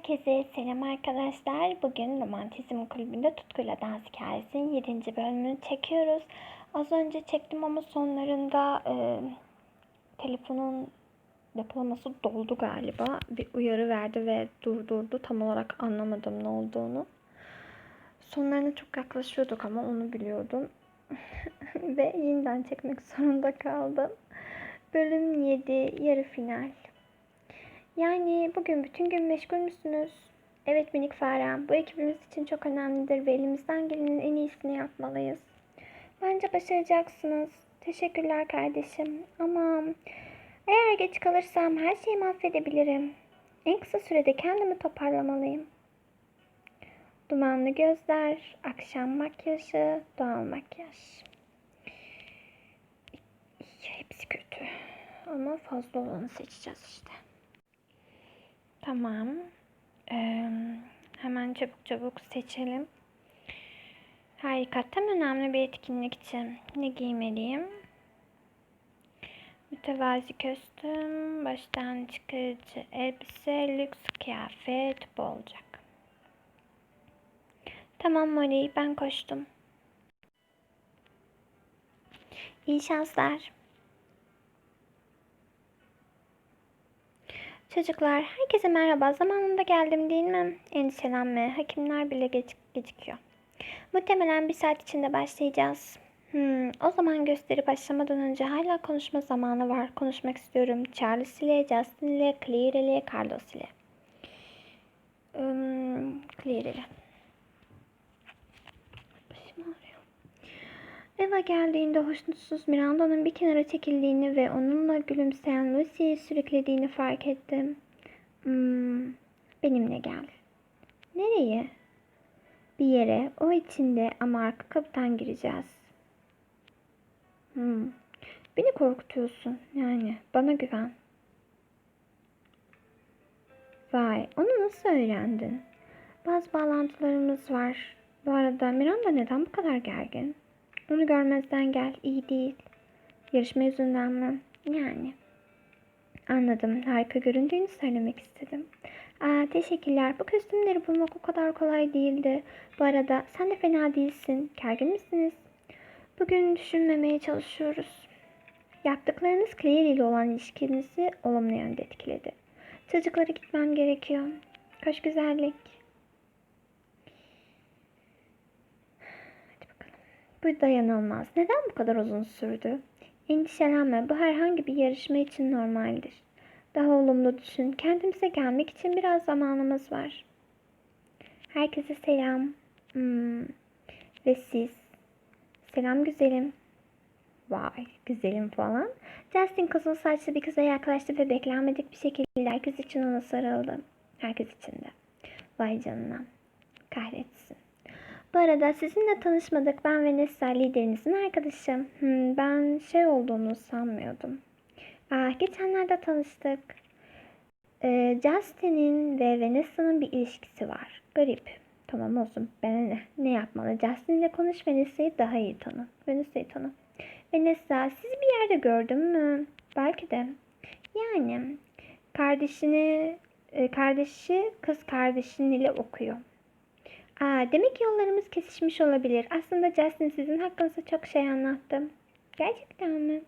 Herkese selam arkadaşlar. Bugün Romantizm Kulübü'nde Tutkuyla Dans Hikayesi'nin 7. bölümünü çekiyoruz. Az önce çektim ama sonlarında e, telefonun depolaması doldu galiba. Bir uyarı verdi ve durdurdu. Tam olarak anlamadım ne olduğunu. Sonlarına çok yaklaşıyorduk ama onu biliyordum. ve yeniden çekmek zorunda kaldım. Bölüm 7 yarı final. Yani bugün bütün gün meşgul müsünüz? Evet minik farem, bu ekibimiz için çok önemlidir ve elimizden gelenin en iyisini yapmalıyız. Bence başaracaksınız. Teşekkürler kardeşim. Ama eğer geç kalırsam her şeyi mahvedebilirim. En kısa sürede kendimi toparlamalıyım. Dumanlı gözler, akşam makyajı, doğal makyaj. Hepsi kötü. Ama fazla olanı seçeceğiz işte. Tamam. Ee, hemen çabuk çabuk seçelim. Harika. Tam önemli bir etkinlik için ne giymeliyim? Mütevazi kostüm, baştan çıkarıcı elbise, lüks kıyafet bu olacak. Tamam Molly, ben koştum. İyi şanslar. Çocuklar, herkese merhaba. Zamanında geldim değil mi? Endişelenme, hakimler bile geç gecikiyor. Muhtemelen bir saat içinde başlayacağız. Hmm, o zaman gösteri başlamadan önce hala konuşma zamanı var. Konuşmak istiyorum. Charles ile, Justin ile, Claire ile, Carlos ile. Um, Claire ile. Eva geldiğinde hoşnutsuz Miranda'nın bir kenara çekildiğini ve onunla gülümseyen Lucy'yi sürüklediğini fark ettim. Hmm, benimle gel. Nereye? Bir yere. O içinde ama arka kapıdan gireceğiz. Hmm. Beni korkutuyorsun. Yani bana güven. Vay, onu nasıl öğrendin? Bazı bağlantılarımız var. Bu arada Miranda neden bu kadar gergin? Onu görmezden gel. iyi değil. Yarışma yüzünden mi? Yani. Anladım. Harika göründüğünü söylemek istedim. Aa, teşekkürler. Bu kostümleri bulmak o kadar kolay değildi. Bu arada sen de fena değilsin. Gergin misiniz? Bugün düşünmemeye çalışıyoruz. Yaptıklarınız Claire ile olan ilişkinizi olumlu yönde etkiledi. Çocuklara gitmem gerekiyor. Hoş güzellik. Bu dayanılmaz. Neden bu kadar uzun sürdü? Endişelenme. Bu herhangi bir yarışma için normaldir. Daha olumlu düşün. Kendimize gelmek için biraz zamanımız var. Herkese selam. Hmm. Ve siz? Selam güzelim. Vay güzelim falan. Justin kızıl saçlı bir kıza yaklaştı ve beklenmedik bir şekilde herkes için ona sarıldı. Herkes için de. Vay canına. Kahretsin. Bu arada sizinle tanışmadık. Ben Vanessa liderinizin arkadaşım. Hmm, ben şey olduğunu sanmıyordum. Aa, geçenlerde tanıştık. Ee, Justin'in ve Vanessa'nın bir ilişkisi var. Garip. Tamam olsun. Ben ne? Ne yapmalı? Justin ile konuş Vanessa'yı daha iyi tanı. Vanessa'yı tanı. Vanessa sizi bir yerde gördüm mü? Belki de. Yani kardeşini e, kardeşi kız kardeşinin ile okuyor. Aa, demek yollarımız kesişmiş olabilir. Aslında Justin sizin hakkınızda çok şey anlattı. Gerçekten mi?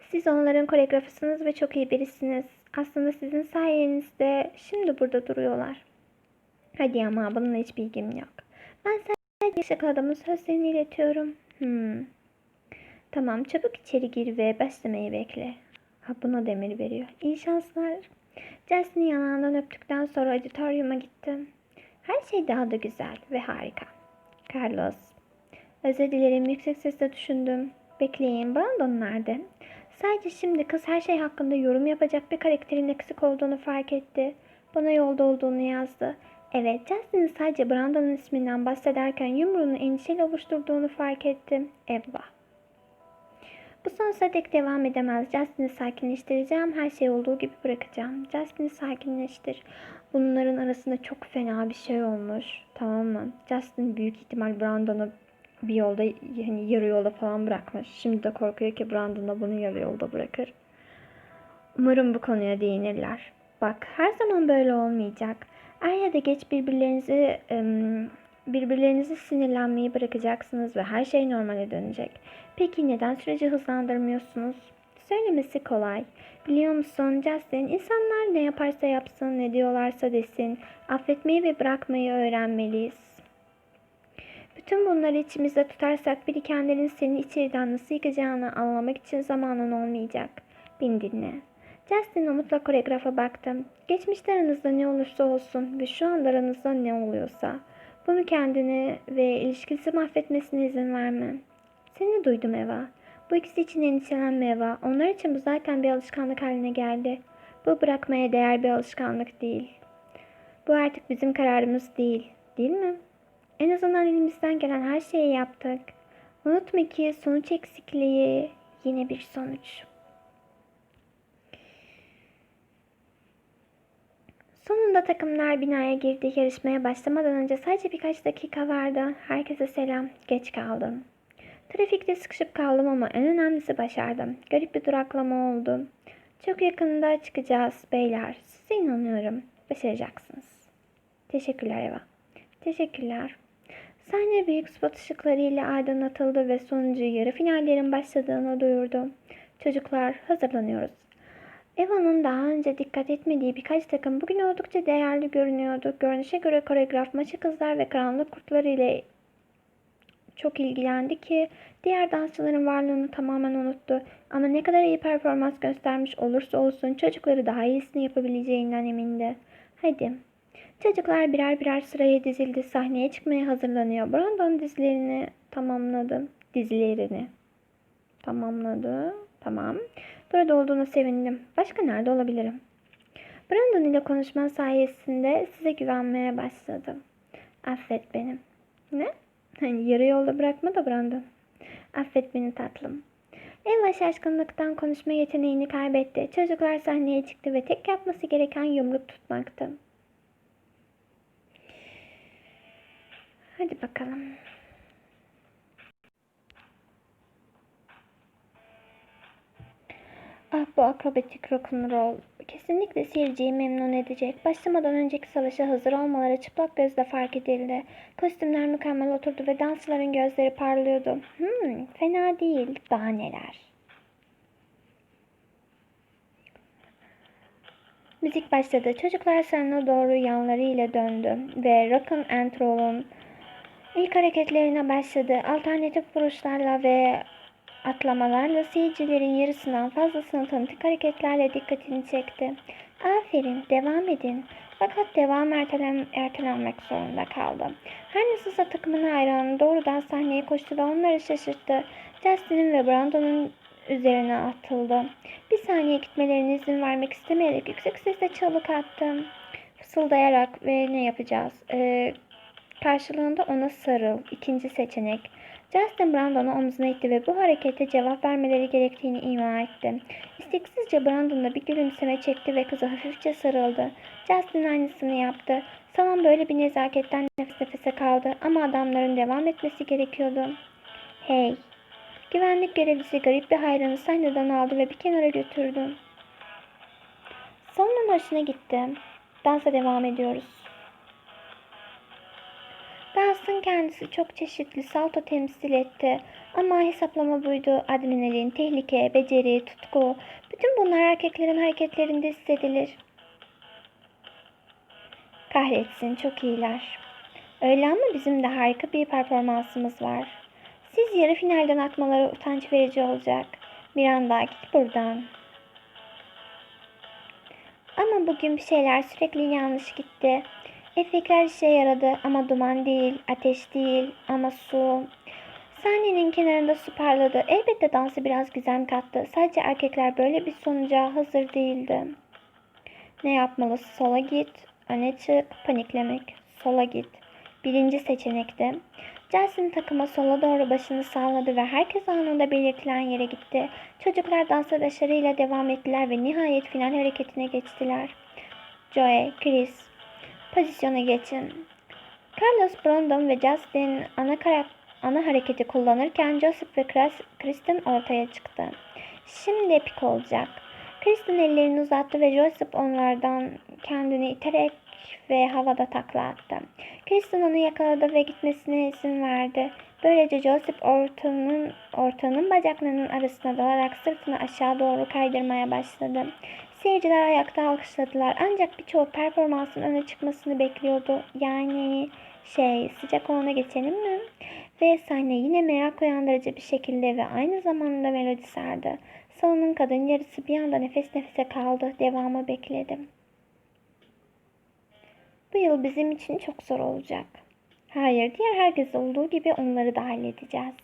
Siz onların koreografısınız ve çok iyi birisiniz. Aslında sizin sayenizde şimdi burada duruyorlar. Hadi ama bununla hiç bilgim yok. Ben sadece şaka adamın sözlerini iletiyorum. Hmm. Tamam çabuk içeri gir ve beslemeyi bekle. Ha buna demir veriyor. İyi şanslar. Justin'i yanağından öptükten sonra auditoriuma gittim. Her şey daha da güzel ve harika. Carlos. Özür dilerim yüksek sesle düşündüm. Bekleyin Brandon nerede? Sadece şimdi kız her şey hakkında yorum yapacak bir karakterin eksik olduğunu fark etti. Bana yolda olduğunu yazdı. Evet, Justin'in sadece Brandon'un isminden bahsederken yumruğunu endişeyle ovuşturduğunu fark ettim. Eva. Bu sonsuza dek devam edemez. Justin'i sakinleştireceğim. Her şey olduğu gibi bırakacağım. Justin'i sakinleştir. Bunların arasında çok fena bir şey olmuş. Tamam mı? Justin büyük ihtimal Brandon'u bir yolda yani yarı yolda falan bırakmış. Şimdi de korkuyor ki Brandon da bunu yarı yolda bırakır. Umarım bu konuya değinirler. Bak her zaman böyle olmayacak. Er ya da geç birbirlerinizi birbirlerinizi sinirlenmeyi bırakacaksınız ve her şey normale dönecek. Peki neden süreci hızlandırmıyorsunuz? Söylemesi kolay. Biliyor musun Justin, insanlar ne yaparsa yapsın, ne diyorlarsa desin, affetmeyi ve bırakmayı öğrenmeliyiz. Bütün bunları içimizde tutarsak birikenlerin seni içeriden nasıl yıkacağını anlamak için zamanın olmayacak. Beni dinle. Justin umutla koreografa baktım. Geçmişte aranızda ne olursa olsun ve şu anda aranızda ne oluyorsa bunu kendini ve ilişkisi mahvetmesine izin verme. Seni duydum Eva. Bu ikisi için endişelenme Eva. Onlar için bu zaten bir alışkanlık haline geldi. Bu bırakmaya değer bir alışkanlık değil. Bu artık bizim kararımız değil. Değil mi? En azından elimizden gelen her şeyi yaptık. Unutma ki sonuç eksikliği yine bir sonuç. Sonunda takımlar binaya girdi. Yarışmaya başlamadan önce sadece birkaç dakika vardı. Herkese selam. Geç kaldım. Trafikte sıkışıp kaldım ama en önemlisi başardım. Garip bir duraklama oldu. Çok yakında çıkacağız beyler. Size inanıyorum. Başaracaksınız. Teşekkürler Eva. Teşekkürler. Sahne büyük spot ışıklarıyla aydınlatıldı ve sonuncu yarı finallerin başladığını duyurdu. Çocuklar hazırlanıyoruz. Eva'nın daha önce dikkat etmediği birkaç takım bugün oldukça değerli görünüyordu. Görünüşe göre koreograf maçı kızlar ve karanlık kurtlar ile çok ilgilendi ki diğer dansçıların varlığını tamamen unuttu. Ama ne kadar iyi performans göstermiş olursa olsun çocukları daha iyisini yapabileceğinden emindi. Hadi. Çocuklar birer birer sıraya dizildi. Sahneye çıkmaya hazırlanıyor. Brandon dizilerini tamamladı. Dizilerini tamamladı. Tamam. Burada olduğuna sevindim. Başka nerede olabilirim? Brandon ile konuşma sayesinde size güvenmeye başladım. Affet beni. Ne? Hani yarı yolda bırakma da Brandon. Affet beni tatlım. Eva şaşkınlıktan konuşma yeteneğini kaybetti. Çocuklar sahneye çıktı ve tek yapması gereken yumruk tutmaktı. Hadi bakalım. Ah bu akrobatik rock'n'roll kesinlikle seyirciyi memnun edecek. Başlamadan önceki savaşa hazır olmaları çıplak gözle fark edildi. Kostümler mükemmel oturdu ve dansçıların gözleri parlıyordu. Hmm, fena değil. Daha neler. Müzik başladı. Çocuklar salona doğru yanlarıyla döndü ve rock'n and roll'un ilk hareketlerine başladı. Alternatif vuruşlarla ve atlamalarla seyircilerin yarısından fazlasını tanıtık hareketlerle dikkatini çekti. Aferin, devam edin. Fakat devam ertelen, ertelenmek zorunda kaldı. Her nasılsa takımın hayranı doğrudan sahneye koştu ve onları şaşırttı. Justin'in ve Brandon'un üzerine atıldı. Bir saniye gitmelerine izin vermek istemeyerek yüksek sesle çığlık attı. Fısıldayarak ve ne yapacağız? Ee, karşılığında ona sarıl. İkinci seçenek. Justin Brandon'u omzuna itti ve bu harekete cevap vermeleri gerektiğini ima etti. İsteksizce Brandon da bir gülümseme çekti ve kıza hafifçe sarıldı. Justin aynısını yaptı. Salon böyle bir nezaketten nefes nefese kaldı ama adamların devam etmesi gerekiyordu. Hey! Güvenlik görevlisi garip bir hayranı sahneden aldı ve bir kenara götürdü. Salonun hoşuna gitti. Dansa devam ediyoruz. Dansın kendisi çok çeşitli salto temsil etti. Ama hesaplama buydu. Adrenalin, tehlike, beceri, tutku. Bütün bunlar erkeklerin hareketlerinde hissedilir. Kahretsin çok iyiler. Öyle ama bizim de harika bir performansımız var. Siz yarı finalden atmaları utanç verici olacak. Miranda git buradan. Ama bugün bir şeyler sürekli yanlış gitti. Efekler işe yaradı ama duman değil, ateş değil ama su. Sahnenin kenarında su parladı. Elbette dansı biraz gizem kattı. Sadece erkekler böyle bir sonuca hazır değildi. Ne yapmalı? Sola git, öne çık, paniklemek. Sola git. Birinci seçenekti. Justin takıma sola doğru başını salladı ve herkes anında belirtilen yere gitti. Çocuklar dansa başarıyla devam ettiler ve nihayet final hareketine geçtiler. Joey, Chris, pozisyona geçin. Carlos Brandon ve Justin ana, karak ana hareketi kullanırken Joseph ve Kristen ortaya çıktı. Şimdi epik olacak. Kristen ellerini uzattı ve Joseph onlardan kendini iterek ve havada takla attı. Kristen onu yakaladı ve gitmesine izin verdi. Böylece Joseph ortanın, ortanın bacaklarının arasına dalarak sırtını aşağı doğru kaydırmaya başladı. Seyirciler ayakta alkışladılar ancak birçoğu performansın öne çıkmasını bekliyordu. Yani şey sıcak olana geçelim mi? Ve sahne yine merak uyandırıcı bir şekilde ve aynı zamanda melodi sardı. Salonun kadın yarısı bir anda nefes nefese kaldı. Devamı bekledim. Bu yıl bizim için çok zor olacak. Hayır, diğer herkes olduğu gibi onları da halledeceğiz.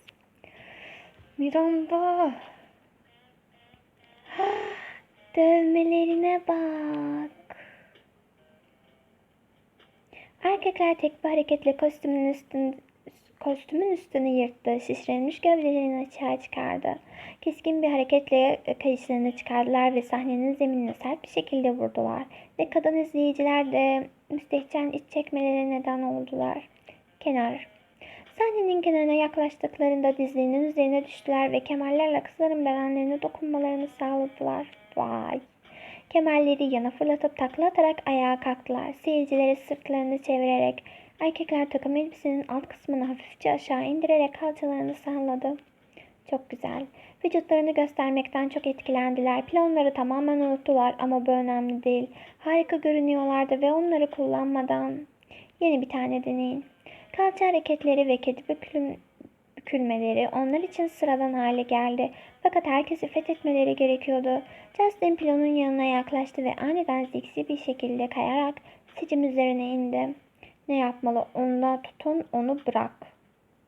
Miranda. Dövmelerine bak. Erkekler tek bir hareketle kostümün üstünde kostümün üstünü yırttı. Şişirilmiş gövdelerini açığa çıkardı. Keskin bir hareketle kayışlarını çıkardılar ve sahnenin zeminine sert bir şekilde vurdular. Ve kadın izleyiciler de müstehcen iç çekmeleri neden oldular. Kenar. Sahnenin kenarına yaklaştıklarında dizlerinin üzerine düştüler ve kemerlerle kızların bedenlerine dokunmalarını sağladılar. Vay! Kemerleri yana fırlatıp takla atarak ayağa kalktılar. Seyircilere sırtlarını çevirerek erkekler takım elbisenin alt kısmını hafifçe aşağı indirerek kalçalarını salladı. Çok güzel. Vücutlarını göstermekten çok etkilendiler. Planları tamamen unuttular ama bu önemli değil. Harika görünüyorlardı ve onları kullanmadan yeni bir tane deneyin. Kalça hareketleri ve kedi bükülüm, bükülmeleri onlar için sıradan hale geldi. Fakat herkesi fethetmeleri gerekiyordu. Justin pilonun yanına yaklaştı ve aniden ziksi bir şekilde kayarak sicim üzerine indi. Ne yapmalı? Onu tutun, onu bırak.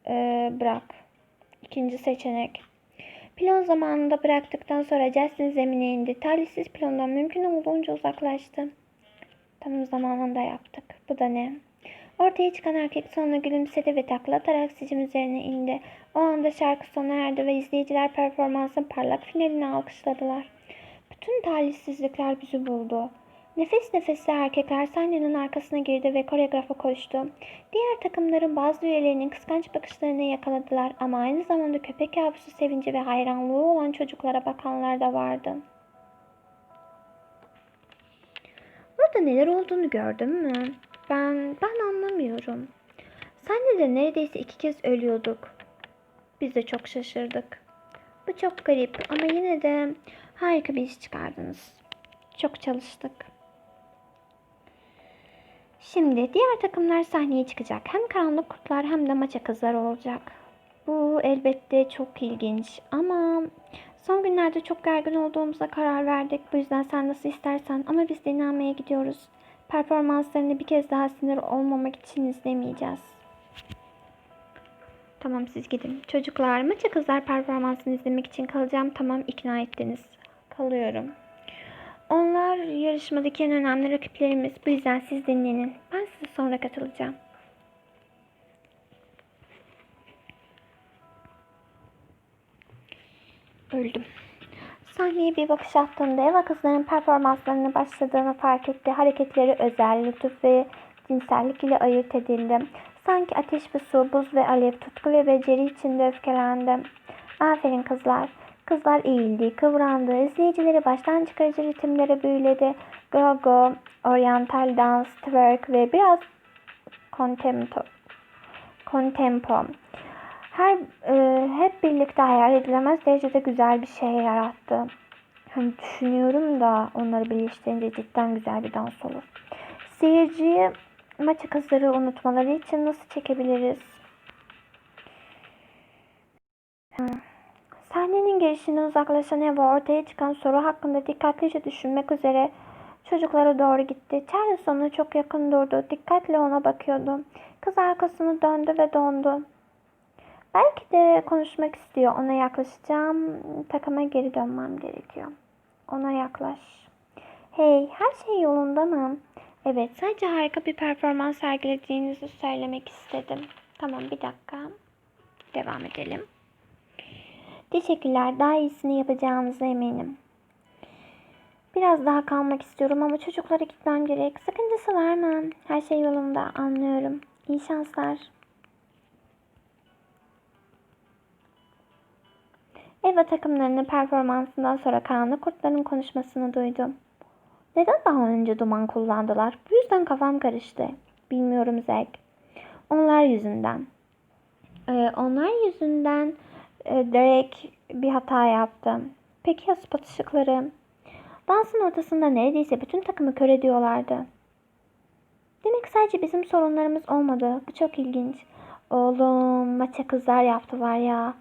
Ee, bırak. İkinci seçenek. Pilon zamanında bıraktıktan sonra Justin zemine indi. Talihsiz pilondan mümkün olduğunca uzaklaştı. Tam zamanında yaptık. Bu da ne? Ortaya çıkan erkek sonra gülümsedi ve takla atarak sicim üzerine indi. O anda şarkı sona erdi ve izleyiciler performansın parlak finalini alkışladılar. Bütün talihsizlikler bizi buldu. Nefes nefese erkekler sahnenin arkasına girdi ve koreografa koştu. Diğer takımların bazı üyelerinin kıskanç bakışlarını yakaladılar ama aynı zamanda köpek yavrusu sevinci ve hayranlığı olan çocuklara bakanlar da vardı. Orada neler olduğunu gördün mü? Ben, ben anlamıyorum. Sahnede neredeyse iki kez ölüyorduk. Biz de çok şaşırdık. Bu çok garip ama yine de harika bir iş çıkardınız. Çok çalıştık. Şimdi diğer takımlar sahneye çıkacak. Hem karanlık kurtlar hem de maça kızlar olacak. Bu elbette çok ilginç ama son günlerde çok gergin olduğumuza karar verdik. Bu yüzden sen nasıl istersen ama biz dinlenmeye gidiyoruz. Performanslarını bir kez daha sinir olmamak için izlemeyeceğiz. Tamam siz gidin. Çocuklar maça kızlar performansını izlemek için kalacağım. Tamam ikna ettiniz. Kalıyorum. Onlar yarışmadaki en önemli rakiplerimiz. Bu yüzden siz dinlenin. Ben size sonra katılacağım. Öldüm. Sahneye bir bakış attığında Eva kızların performanslarını başladığını fark etti. Hareketleri özel, lütuf ve cinsellik ile ayırt edildi. Sanki ateş ve su, buz ve alev, tutku ve beceri içinde öfkelendi. Aferin kızlar. Kızlar eğildi, kıvrandı. İzleyicileri baştan çıkarıcı ritimlere büyüledi. Go-go, oryantal dans, twerk ve biraz contempo. contempo. Her e, hep birlikte hayal edilemez derecede güzel bir şey yarattı. Hani düşünüyorum da onları birleştirince cidden güzel bir dans olur. Seyirciyi maçı kızları unutmaları için nasıl çekebiliriz? Sahnenin girişine uzaklaşan Eva ortaya çıkan soru hakkında dikkatlice düşünmek üzere çocuklara doğru gitti. Charles ona çok yakın durdu. Dikkatle ona bakıyordu. Kız arkasını döndü ve dondu. Belki de konuşmak istiyor. Ona yaklaşacağım. Takıma geri dönmem gerekiyor. Ona yaklaş. Hey, her şey yolunda mı? Evet, sadece harika bir performans sergilediğinizi söylemek istedim. Tamam, bir dakika. Devam edelim. Teşekkürler. Daha iyisini yapacağınıza eminim. Biraz daha kalmak istiyorum ama çocuklara gitmem gerek. Sakıncası var mı? Her şey yolunda. Anlıyorum. İyi şanslar. Eva takımlarının performansından sonra karanlık kurtların konuşmasını duydum. Neden daha önce duman kullandılar? Bu yüzden kafam karıştı. Bilmiyorum Zek. Onlar yüzünden. Ee, onlar yüzünden e, Derek bir hata yaptı. Peki ya spot ışıkları? Dansın ortasında neredeyse bütün takımı kör ediyorlardı. Demek sadece bizim sorunlarımız olmadı. Bu çok ilginç. Oğlum maça kızlar yaptı var ya.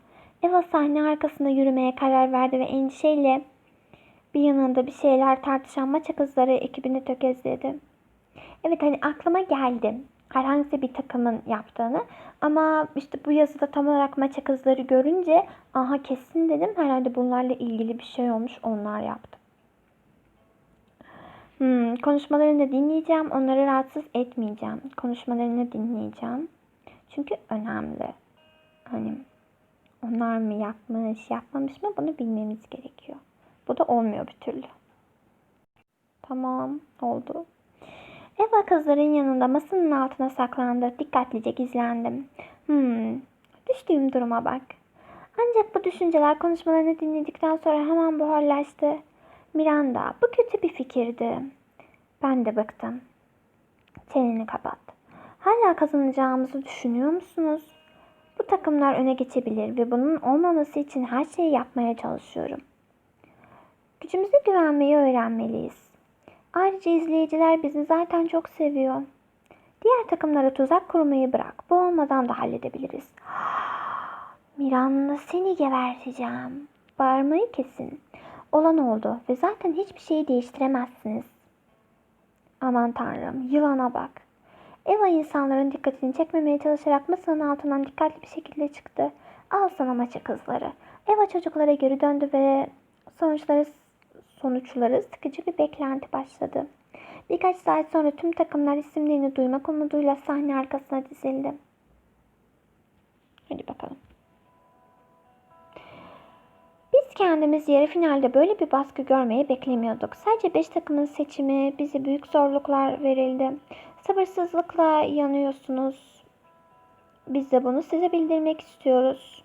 Eva sahne arkasında yürümeye karar verdi ve endişeyle bir yanında bir şeyler tartışan maça kızları ekibini tökezledi. Evet hani aklıma geldi herhangi bir takımın yaptığını ama işte bu yazıda tam olarak maça kızları görünce aha kesin dedim herhalde bunlarla ilgili bir şey olmuş onlar yaptı. Hmm, konuşmalarını dinleyeceğim. Onları rahatsız etmeyeceğim. Konuşmalarını dinleyeceğim. Çünkü önemli. Hani onlar mı yapmış, yapmamış mı bunu bilmemiz gerekiyor. Bu da olmuyor bir türlü. Tamam, oldu. Eva kızların yanında masanın altına saklandı. Dikkatlice gizlendim. Hmm, düştüğüm duruma bak. Ancak bu düşünceler konuşmalarını dinledikten sonra hemen buharlaştı. Miranda, bu kötü bir fikirdi. Ben de bıktım. Çeneni kapat. Hala kazanacağımızı düşünüyor musunuz? Takımlar öne geçebilir ve bunun olmaması için her şeyi yapmaya çalışıyorum. Gücümüze güvenmeyi öğrenmeliyiz. Ayrıca izleyiciler bizi zaten çok seviyor. Diğer takımlara tuzak kurmayı bırak. Bu olmadan da halledebiliriz. Miranda seni geberteceğim. Bağırmayı kesin. Olan oldu ve zaten hiçbir şeyi değiştiremezsiniz. Aman tanrım yılana bak. Eva insanların dikkatini çekmemeye çalışarak masanın altından dikkatli bir şekilde çıktı. Al sana maçı kızları. Eva çocuklara geri döndü ve sonuçları sonuçları sıkıcı bir beklenti başladı. Birkaç saat sonra tüm takımlar isimlerini duymak umuduyla sahne arkasına dizildi. Hadi bakalım. Biz kendimiz yarı finalde böyle bir baskı görmeyi beklemiyorduk. Sadece 5 takımın seçimi bize büyük zorluklar verildi. Sabırsızlıkla yanıyorsunuz. Biz de bunu size bildirmek istiyoruz.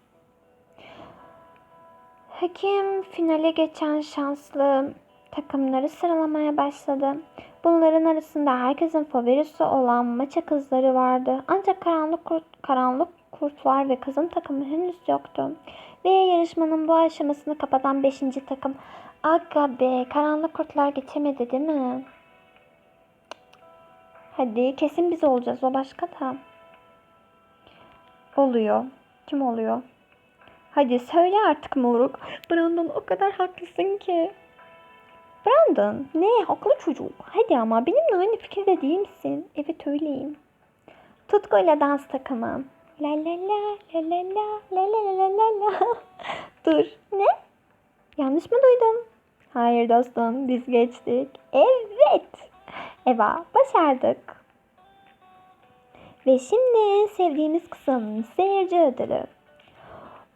Hakim finale geçen şanslı takımları sıralamaya başladı. Bunların arasında herkesin favorisi olan maça kızları vardı. Ancak karanlık kurt, karanlık kurtlar ve kızın takımı henüz yoktu. Ve yarışmanın bu aşamasını kapatan 5. takım. Aga karanlık kurtlar geçemedi değil mi? Hadi kesin biz olacağız o başka da. Oluyor. Kim oluyor? Hadi söyle artık moruk. Brandon o kadar haklısın ki. Brandon ne haklı çocuk. Hadi ama benimle aynı fikirde değil misin? Evet öyleyim. Tutkuyla dans takımı. La la la la la la la la la la la. Dur ne? Yanlış mı duydum? Hayır dostum biz geçtik. Evet. Eva başardık. Ve şimdi en sevdiğimiz kısım seyirci ödülü.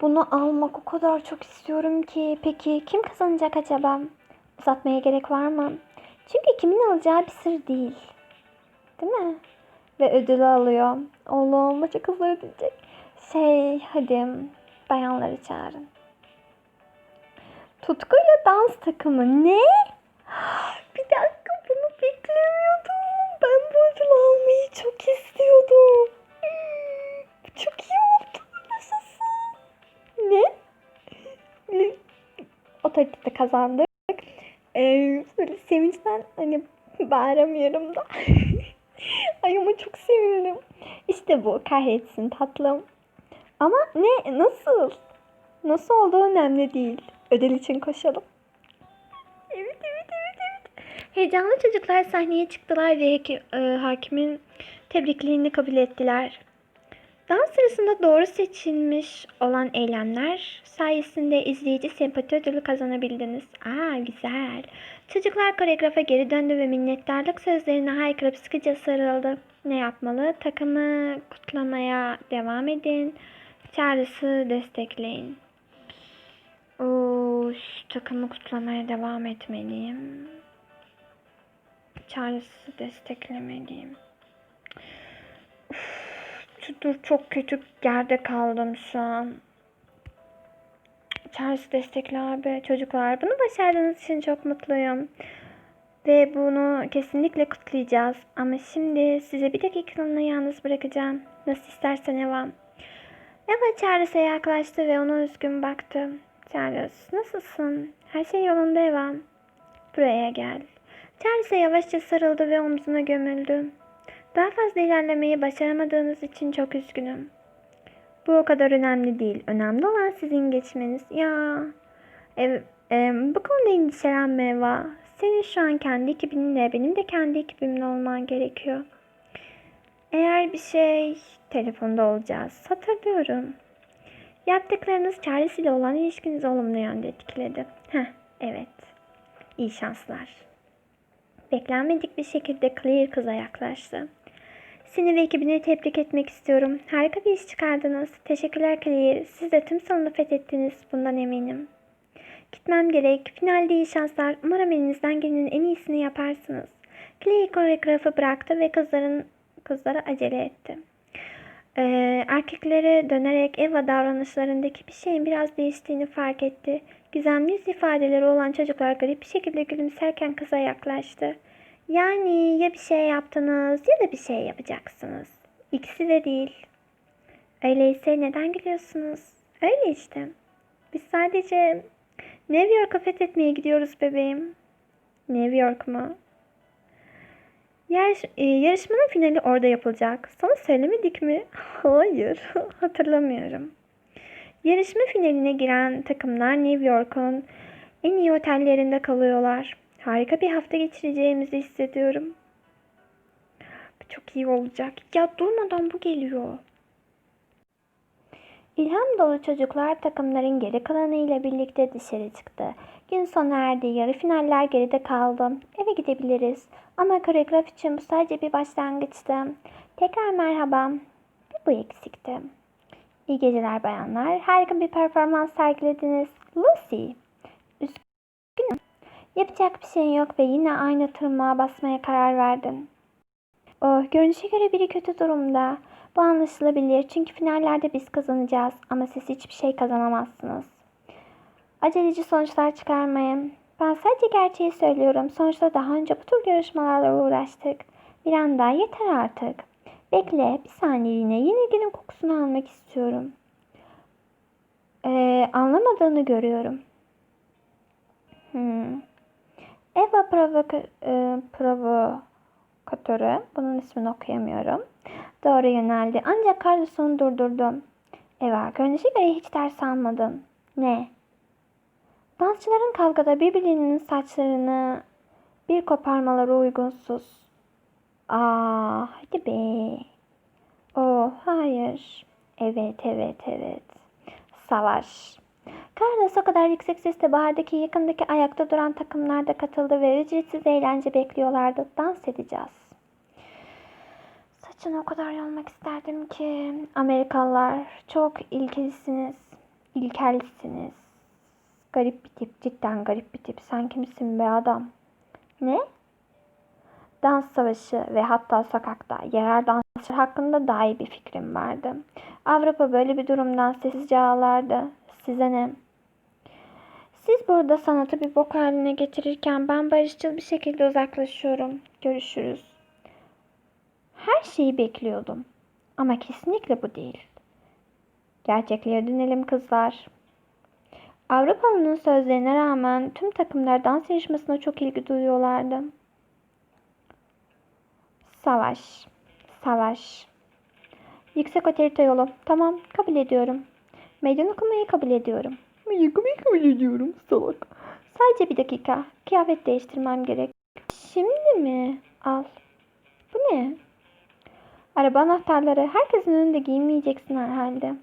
Bunu almak o kadar çok istiyorum ki. Peki kim kazanacak acaba? Uzatmaya gerek var mı? Çünkü kimin alacağı bir sır değil. Değil mi? Ve ödülü alıyor. Oğlum maça kızları diyecek. Şey hadi bayanları çağırın. Tutkuyla dans takımı ne? Bir dakika bunu beklemiyordum. Ben bu ödülü almayı çok istiyordum. Hmm, Çok iyi oldu. Nasılsın? Ne? O tabii kazandık. Ee, böyle sevinçten hani bağıramıyorum da. Ay ama çok sevindim. İşte bu kahretsin tatlım. Ama ne nasıl? Nasıl olduğu önemli değil. Ödül için koşalım. Heyecanlı çocuklar sahneye çıktılar ve e, hakimin tebriklerini kabul ettiler. Dans sırasında doğru seçilmiş olan eylemler sayesinde izleyici sempati ödülü kazanabildiniz. Aa güzel. Çocuklar koreografa geri döndü ve minnettarlık sözlerine haykırıp sıkıca sarıldı. Ne yapmalı? Takımı kutlamaya devam edin. Charles'ı destekleyin. Oo, takımı kutlamaya devam etmeliyim. Charles'ı desteklemeliyim. Dur çok kötü yerde kaldım şu an. Charles destekli abi. Çocuklar bunu başardığınız için çok mutluyum. Ve bunu kesinlikle kutlayacağız. Ama şimdi size bir dakikalığına yalnız bırakacağım. Nasıl istersen Eva. Eva Charles'e yaklaştı ve ona üzgün baktı. Charles nasılsın? Her şey yolunda Eva. Buraya gel. Charles'e yavaşça sarıldı ve omzuna gömüldü. Daha fazla ilerlemeyi başaramadığınız için çok üzgünüm. Bu o kadar önemli değil. Önemli olan sizin geçmeniz. Ya ev, e, bu konuda endişelenme Eva. Senin şu an kendi ekibinle benim de kendi ekibimle olman gerekiyor. Eğer bir şey telefonda olacağız. Hatırlıyorum. Yaptıklarınız Charles ile olan ilişkinizi olumlu yönde etkiledi. Heh, evet. İyi şanslar. Beklenmedik bir şekilde Claire kıza yaklaştı. Seni ve ekibini tebrik etmek istiyorum. Harika bir iş çıkardınız. Teşekkürler Claire. Siz de tüm salonu fethettiniz. Bundan eminim. Gitmem gerek. Finalde iyi şanslar. Umarım elinizden gelenin en iyisini yaparsınız. Claire koreografı bıraktı ve kızların kızlara acele etti. Ee, erkeklere dönerek Eva davranışlarındaki bir şeyin biraz değiştiğini fark etti. Gizemli ifadeleri olan çocuklar garip bir şekilde gülümserken kıza yaklaştı. Yani ya bir şey yaptınız ya da bir şey yapacaksınız. İkisi de değil. Öyleyse neden gülüyorsunuz? Öyle işte. Biz sadece New York'a fethetmeye gidiyoruz bebeğim. New York mu? Yarış, e, yarışmanın finali orada yapılacak. Sana söylemedik mi? Hayır, hatırlamıyorum. Yarışma finaline giren takımlar New York'un en iyi otellerinde kalıyorlar. Harika bir hafta geçireceğimizi hissediyorum. Çok iyi olacak. Ya durmadan bu geliyor. İlham dolu çocuklar takımların geri kalanıyla birlikte dışarı çıktı. Gün sona erdi. Yarı finaller geride kaldı. Eve gidebiliriz. Ama koreograf için bu sadece bir başlangıçtı. Tekrar merhaba. Bir bu eksikti. İyi geceler bayanlar. Harika bir performans sergilediniz. Lucy. Üzgünüm. Yapacak bir şeyin yok ve yine aynı tırmağa basmaya karar verdin. Oh, görünüşe göre biri kötü durumda. Bu anlaşılabilir çünkü finallerde biz kazanacağız ama siz hiçbir şey kazanamazsınız. Aceleci sonuçlar çıkarmayın. Ben sadece gerçeği söylüyorum. Sonuçta daha önce bu tür yarışmalarla uğraştık. Bir anda yeter artık. Bekle bir saniyeliğine yenilginin kokusunu almak istiyorum. Ee, anlamadığını görüyorum. Hmm. Eva provoka, e, provokatörü. Bunun ismini okuyamıyorum. Doğru yöneldi. Ancak Carlos'unu durdurdum. Eva görünüşe göre hiç ders almadın. Ne? Dansçıların kavgada birbirlerinin saçlarını bir koparmaları uygunsuz. Aa, hadi be. Oh, hayır. Evet, evet, evet. Savaş. Carlos o kadar yüksek sesle bahardaki yakındaki ayakta duran takımlarda katıldı ve ücretsiz eğlence bekliyorlardı. Dans edeceğiz. Saçını o kadar yolmak isterdim ki. Amerikalılar çok ilkelisiniz. İlkelsiniz. Garip bir tip. Cidden garip bir tip. Sen kimsin be adam? Ne? Dans savaşı ve hatta sokakta yerel dansçılar hakkında daha iyi bir fikrim vardı. Avrupa böyle bir durumdan sessizce ağlardı. Size ne? Siz burada sanatı bir bok haline getirirken ben barışçıl bir şekilde uzaklaşıyorum. Görüşürüz. Her şeyi bekliyordum. Ama kesinlikle bu değil. Gerçekliğe dönelim kızlar. Avrupalı'nın sözlerine rağmen tüm takımlar dans yarışmasına çok ilgi duyuyorlardı. Savaş. Savaş. Yüksek otorite yolu. Tamam kabul ediyorum. Meydan okumayı kabul ediyorum. Meydan okumayı kabul ediyorum salak. Sadece bir dakika. Kıyafet değiştirmem gerek. Şimdi mi? Al. Bu ne? Araba anahtarları. Herkesin önünde giyinmeyeceksin herhalde.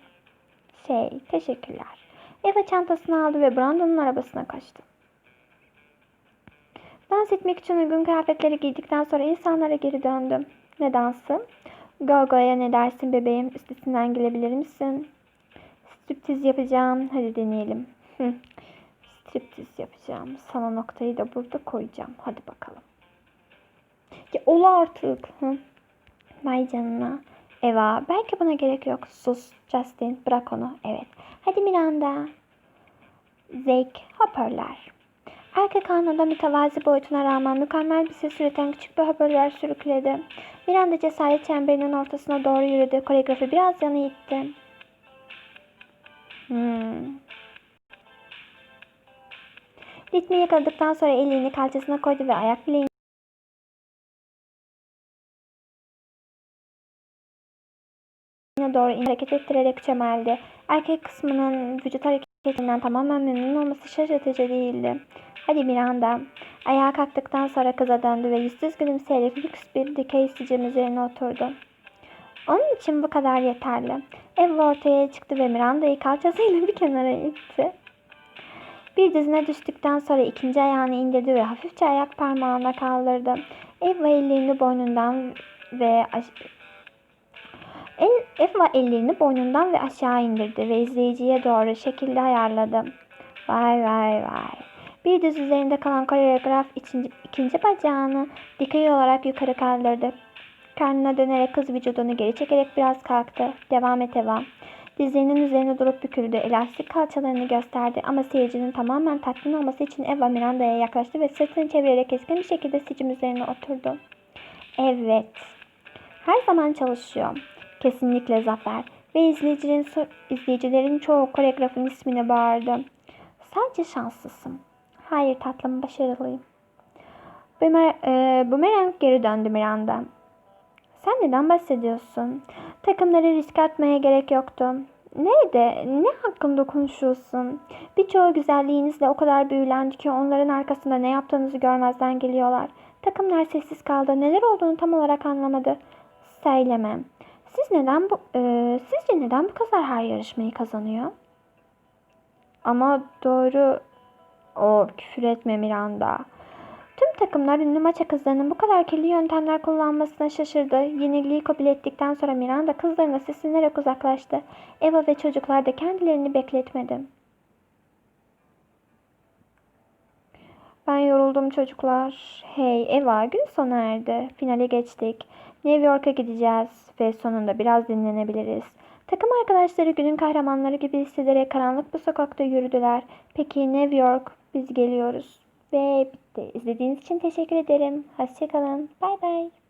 Şey, teşekkürler. Eva çantasını aldı ve Brandon'un arabasına kaçtı. Dans etmek için uygun kıyafetleri giydikten sonra insanlara geri döndüm. Ne dansı? Gogo'ya ne dersin bebeğim? Üstesinden gelebilir misin? Striptiz yapacağım. Hadi deneyelim. Hı. Striptiz yapacağım. Sana noktayı da burada koyacağım. Hadi bakalım. Ya ol artık. Hı. Vay canına. Eva belki buna gerek yok. Sus Justin bırak onu. Evet. Hadi Miranda. Zevk hoparlör. Arka karnında mütevazi boyutuna rağmen mükemmel bir ses üreten küçük bir hoparlör sürükledi. Bir anda cesaret çemberinin ortasına doğru yürüdü. Koreografi biraz yana itti. Hmm. Ritmi yakaladıktan sonra elini kalçasına koydu ve ayak bileğini doğru hareket ettirerek çömeldi. Erkek kısmının vücut hareketinden tamamen memnun olması şaşırtıcı değildi. Hadi Miranda. Ayağa kalktıktan sonra kıza döndü ve yüzsüz gülümseyerek lüks bir dikey sicim üzerine oturdu. Onun için bu kadar yeterli. Ev ortaya çıktı ve Miranda'yı kalçasıyla bir kenara itti. Bir dizine düştükten sonra ikinci ayağını indirdi ve hafifçe ayak parmağına kaldırdı. Eva ellerini boynundan ve El, Eva ellerini boynundan ve aşağı indirdi ve izleyiciye doğru şekilde ayarladı. Vay vay vay. Bir diz üzerinde kalan koreograf ikinci, ikinci bacağını dikey olarak yukarı kaldırdı. Karnına dönerek kız vücudunu geri çekerek biraz kalktı. Devam et Eva. Dizlerinin üzerine durup büküldü. Elastik kalçalarını gösterdi ama seyircinin tamamen tatmin olması için Eva Miranda'ya yaklaştı ve sırtını çevirerek keskin bir şekilde sicim üzerine oturdu. Evet. Her zaman çalışıyor. Kesinlikle zafer. Ve izleyicilerin, izleyicilerin çoğu koreografın ismini bağırdı. Sadece şanslısın. Hayır tatlım başarılıyım. Boomer, e, Boomerang geri döndü Miranda. Sen neden bahsediyorsun? Takımları riske atmaya gerek yoktu. Nerede? Ne hakkında konuşuyorsun? Birçoğu güzelliğinizle o kadar büyülendi ki onların arkasında ne yaptığınızı görmezden geliyorlar. Takımlar sessiz kaldı. Neler olduğunu tam olarak anlamadı. Söylemem. Siz neden bu, e, sizce neden bu kızlar her yarışmayı kazanıyor? Ama doğru o küfür etme Miranda. Takımlar ünlü maça kızlarının bu kadar kirli yöntemler kullanmasına şaşırdı. Yenilgiyi kabul ettikten sonra Miranda kızlarına seslenerek uzaklaştı. Eva ve çocuklar da kendilerini bekletmedi. Ben yoruldum çocuklar. Hey Eva gün sona erdi. Finale geçtik. New York'a gideceğiz ve sonunda biraz dinlenebiliriz. Takım arkadaşları günün kahramanları gibi hissederek karanlık bu sokakta yürüdüler. Peki New York biz geliyoruz. Ve bitti. İzlediğiniz için teşekkür ederim. Hoşçakalın. Bay bay.